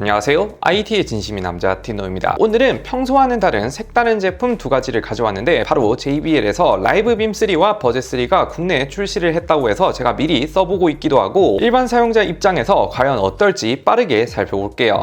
안녕하세요. IT의 진심인 남자 티노입니다. 오늘은 평소와는 다른 색다른 제품 두 가지를 가져왔는데 바로 JBL에서 라이브 빔3와 버젯3가 국내에 출시를 했다고 해서 제가 미리 써보고 있기도 하고 일반 사용자 입장에서 과연 어떨지 빠르게 살펴볼게요.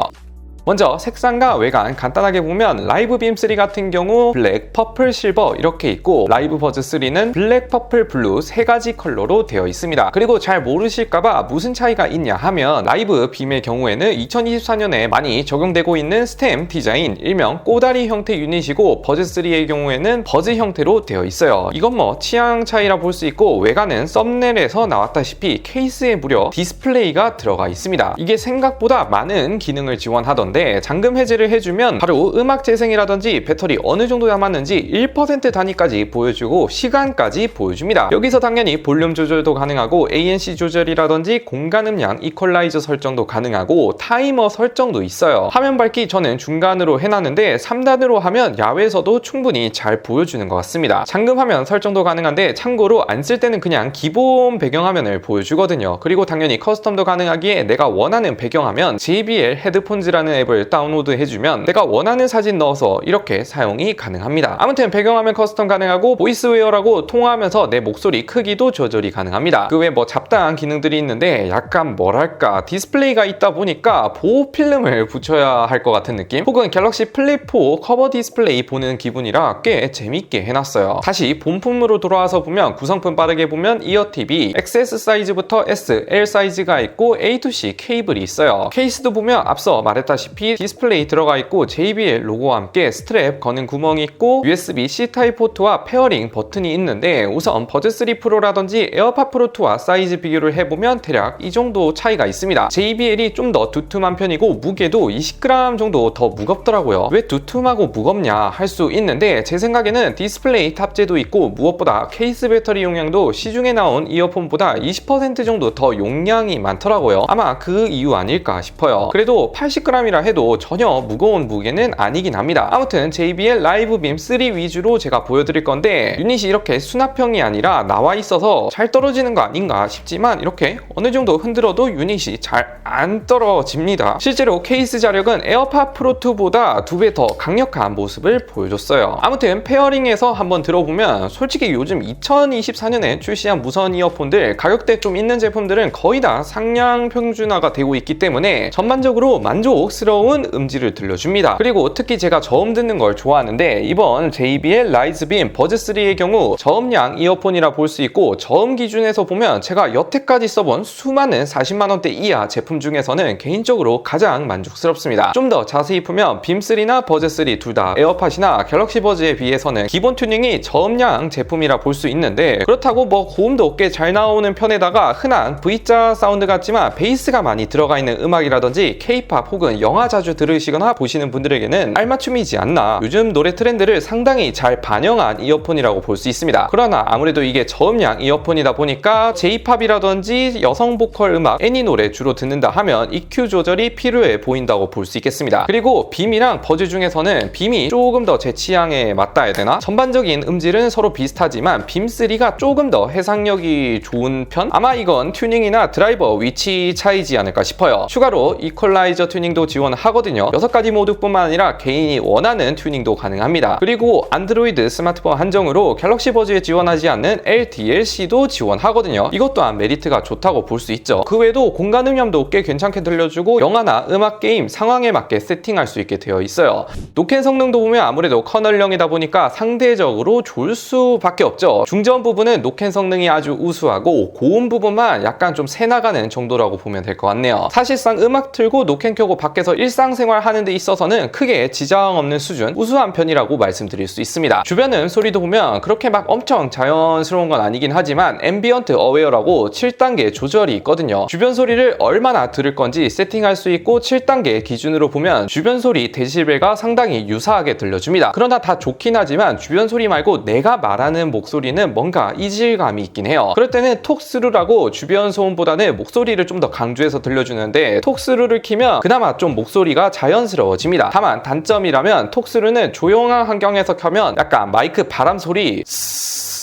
먼저 색상과 외관 간단하게 보면 라이브 빔3 같은 경우 블랙, 퍼플, 실버 이렇게 있고 라이브 버즈 3는 블랙, 퍼플, 블루 세 가지 컬러로 되어 있습니다. 그리고 잘 모르실까봐 무슨 차이가 있냐 하면 라이브 빔의 경우에는 2024년에 많이 적용되고 있는 스템 디자인 일명 꼬다리 형태 유닛이고 버즈 3의 경우에는 버즈 형태로 되어 있어요. 이건 뭐 취향 차이라 볼 수 있고 외관은 썸네일에서 나왔다시피 케이스에 무려 디스플레이가 들어가 있습니다. 이게 생각보다 많은 기능을 지원하던 건데 잠금 해제를 해주면 바로 음악 재생이라든지 배터리 어느 정도 남았는지 1% 단위까지 보여주고 시간까지 보여줍니다. 여기서 당연히 볼륨 조절도 가능하고 ANC 조절이라든지 공간 음량 이퀄라이저 설정도 가능하고 타이머 설정도 있어요. 화면 밝기 저는 중간으로 해놨는데 3단으로 하면 야외에서도 충분히 잘 보여주는 것 같습니다. 잠금 화면 설정도 가능한데 참고로 안 쓸 때는 그냥 기본 배경화면을 보여주거든요. 그리고 당연히 커스텀도 가능하기에 내가 원하는 배경화면 JBL 헤드폰즈라는 앱을 다운로드 해주면 내가 원하는 사진 넣어서 이렇게 사용이 가능합니다. 아무튼 배경화면 커스텀 가능하고 보이스웨어라고 통화하면서 내 목소리 크기도 조절이 가능합니다. 그 외 뭐 잡다한 기능들이 있는데 약간 뭐랄까 디스플레이가 있다 보니까 보호 필름을 붙여야 할 것 같은 느낌? 혹은 갤럭시 플립 4 커버 디스플레이 보는 기분이라 꽤 재밌게 해놨어요. 다시 본품으로 돌아와서 보면 구성품 빠르게 보면 이어팁이 XS 사이즈부터 S, L 사이즈가 있고 A to C 케이블이 있어요. 케이스도 보면 앞서 말했다시피 보시다시피 디스플레이 들어가 있고 JBL 로고와 함께 스트랩 거는 구멍이 있고 USB-C 타입 포트와 페어링 버튼이 있는데 우선 버즈3 프로라든지 에어팟 프로 2와 사이즈 비교를 해보면 대략 이 정도 차이가 있습니다. JBL이 좀 더 두툼한 편이고 무게도 20g 정도 더 무겁더라고요. 왜 두툼하고 무겁냐 할 수 있는데 제 생각에는 디스플레이 탑재도 있고 무엇보다 케이스 배터리 용량도 시중에 나온 이어폰보다 20% 정도 더 용량이 많더라고요. 아마 그 이유 아닐까 싶어요. 그래도 80g이라 해도 전혀 무거운 무게는 아니긴 합니다. 아무튼 JBL 라이브 빔 3 위주로 제가 보여드릴 건데 유닛이 이렇게 수납형이 아니라 나와 있어서 잘 떨어지는 거 아닌가 싶지만 이렇게 어느 정도 흔들어도 유닛이 잘 안 떨어집니다. 실제로 케이스 자력은 에어팟 프로 2보다 두 배 더 강력한 모습을 보여줬어요. 아무튼 페어링에서 한번 들어보면 솔직히 요즘 2024년에 출시한 무선 이어폰들 가격대 좀 있는 제품들은 거의 다 상향 평준화가 되고 있기 때문에 전반적으로 만족스러운 부드러운 음질을 들려줍니다. 그리고 특히 제가 저음 듣는 걸 좋아하는데 이번 JBL 라이즈빔 버즈3의 경우 저음량 이어폰이라 볼 수 있고 저음 기준에서 보면 제가 여태까지 써본 수많은 40만원대 이하 제품 중에서는 개인적으로 가장 만족스럽습니다. 좀 더 자세히 보면 빔3나 버즈3 둘 다 에어팟이나 갤럭시 버즈에 비해서는 기본 튜닝이 저음량 제품이라 볼 수 있는데 그렇다고 뭐 고음도 꽤잘 나오는 편에다가 흔한 V자 사운드 같지만 베이스가 많이 들어가 있는 음악이라든지 K-팝 혹은 영화 영화 자주 들으시거나 보시는 분들에게는 알맞춤이지 않나 요즘 노래 트렌드를 상당히 잘 반영한 이어폰이라고 볼 수 있습니다 그러나 아무래도 이게 저음량 이어폰이다 보니까 J-팝이라든지 여성 보컬 음악 애니 노래 주로 듣는다 하면 EQ 조절이 필요해 보인다고 볼 수 있겠습니다 그리고 빔이랑 버즈 중에서는 빔이 조금 더 제 취향에 맞다 해야 되나? 전반적인 음질은 서로 비슷하지만 빔3가 조금 더 해상력이 좋은 편? 아마 이건 튜닝이나 드라이버 위치 차이지 않을까 싶어요 추가로 이퀄라이저 튜닝도 지원 지원하거든요. 6가지 모드뿐만 아니라 개인이 원하는 튜닝도 가능합니다. 그리고 안드로이드 스마트폰 한정으로 갤럭시 버즈에 지원하지 않는 LDLC도 지원하거든요. 이것 또한 메리트가 좋다고 볼 수 있죠. 그 외에도 공간 음염도 꽤 괜찮게 들려주고 영화나 음악 게임 상황에 맞게 세팅할 수 있게 되어 있어요. 노캔 성능도 보면 아무래도 커널형이다 보니까 상대적으로 좋을 수밖에 없죠. 중전 부분은 노캔 성능이 아주 우수하고 고음 부분만 약간 좀 새나가는 정도라고 보면 될 것 같네요. 사실상 음악 틀고 노캔 켜고 밖에서 일상생활 하는 데 있어서는 크게 지장 없는 수준 우수한 편이라고 말씀드릴 수 있습니다. 주변음 소리도 보면 그렇게 막 엄청 자연스러운 건 아니긴 하지만 앰비언트 어웨어라고 7단계 조절이 있거든요. 주변 소리를 얼마나 들을 건지 세팅할 수 있고 7단계 기준으로 보면 주변 소리 데시벨과 상당히 유사하게 들려줍니다. 그러나 다 좋긴 하지만 주변 소리 말고 내가 말하는 목소리는 뭔가 이질감이 있긴 해요. 그럴 때는 톡스루라고 주변 소음보다는 목소리를 좀 더 강조해서 들려주는데 톡스루를 키면 그나마 좀 목소리 목소리가 자연스러워집니다. 다만 단점이라면 톡스루는 조용한 환경에서 켜면 약간 마이크 바람 소리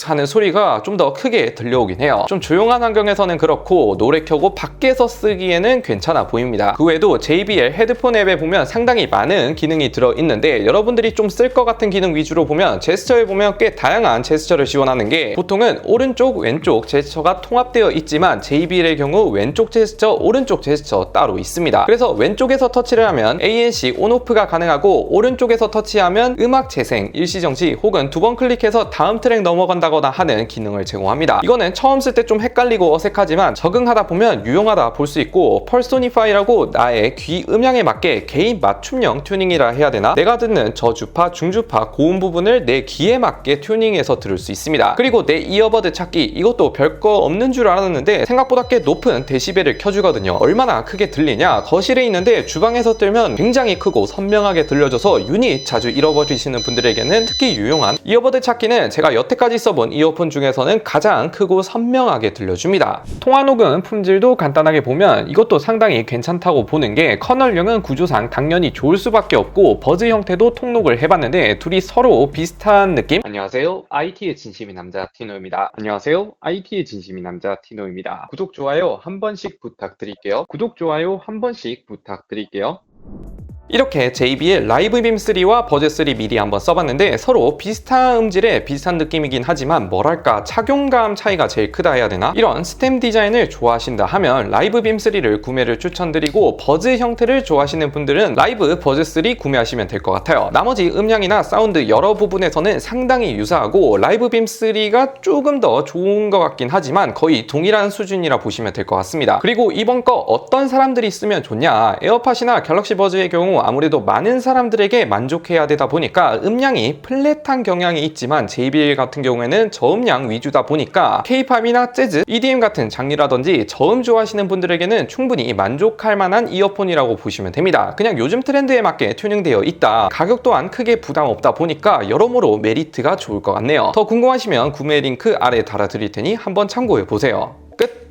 하는 소리가 좀 더 크게 들려오긴 해요. 좀 조용한 환경에서는 그렇고 노래 켜고 밖에서 쓰기에는 괜찮아 보입니다. 그 외에도 JBL 헤드폰 앱에 보면 상당히 많은 기능이 들어 있는데 여러분들이 좀 쓸 것 같은 기능 위주로 보면 제스처에 보면 꽤 다양한 제스처를 지원하는 게 보통은 오른쪽 왼쪽 제스처가 통합되어 있지만 JBL의 경우 왼쪽 제스처 오른쪽 제스처 따로 있습니다. 그래서 왼쪽에서 터치를 하면 ANC 온오프가 가능하고 오른쪽에서 터치하면 음악 재생, 일시정지 혹은 두 번 클릭해서 다음 트랙 넘어간다 거나 하는 기능을 제공합니다. 이거는 처음 쓸 때 좀 헷갈리고 어색하지만 적응하다 보면 유용하다 볼 수 있고 펄소니파이라고 나의 귀 음향에 맞게 개인 맞춤형 튜닝이라 해야 되나? 내가 듣는 저주파, 중주파, 고음 부분을 내 귀에 맞게 튜닝해서 들을 수 있습니다. 그리고 내 이어버드 찾기 이것도 별거 없는 줄 알았는데 생각보다 꽤 높은 데시벨을 켜주거든요. 얼마나 크게 들리냐? 거실에 있는데 주방에서 들면 굉장히 크고 선명하게 들려줘서 유닛 자주 잃어버리시는 분들에게는 특히 유용한 이어버드 찾기는 제가 여태까지 써본 이어폰 중에서는 가장 크고 선명하게 들려줍니다. 통화 녹음 품질도 간단하게 보면 이것도 상당히 괜찮다고 보는 게 커널형은 구조상 당연히 좋을 수밖에 없고 버즈 형태도 통록을 해봤는데 둘이 서로 비슷한 느낌? 안녕하세요. IT의 진심인 남자 티노입니다. 안녕하세요. IT의 진심인 남자 티노입니다. 구독, 좋아요 한 번씩 부탁드릴게요. 구독, 좋아요 한 번씩 부탁드릴게요. 이렇게 JBL 라이브빔 3와 버즈 3 미리 한번 써봤는데 서로 비슷한 음질에 비슷한 느낌이긴 하지만 뭐랄까 착용감 차이가 제일 크다 해야 되나? 이런 스템 디자인을 좋아하신다 하면 라이브빔 3를 구매를 추천드리고 버즈 형태를 좋아하시는 분들은 라이브 버즈 3 구매하시면 될 것 같아요. 나머지 음량이나 사운드 여러 부분에서는 상당히 유사하고 라이브빔 3가 조금 더 좋은 것 같긴 하지만 거의 동일한 수준이라 보시면 될 것 같습니다. 그리고 이번 거 어떤 사람들이 쓰면 좋냐? 에어팟이나 갤럭시 버즈의 아무래도 많은 사람들에게 만족해야 되다 보니까 음량이 플랫한 경향이 있지만 JBL 같은 경우에는 저음량 위주다 보니까 K-팝이나 재즈, EDM 같은 장르라든지 저음 좋아하시는 분들에게는 충분히 만족할 만한 이어폰이라고 보시면 됩니다. 그냥 요즘 트렌드에 맞게 튜닝되어 있다. 가격 또한 크게 부담 없다 보니까 여러모로 메리트가 좋을 것 같네요. 더 궁금하시면 구매 링크 아래 달아드릴 테니 한번 참고해 보세요. 끝!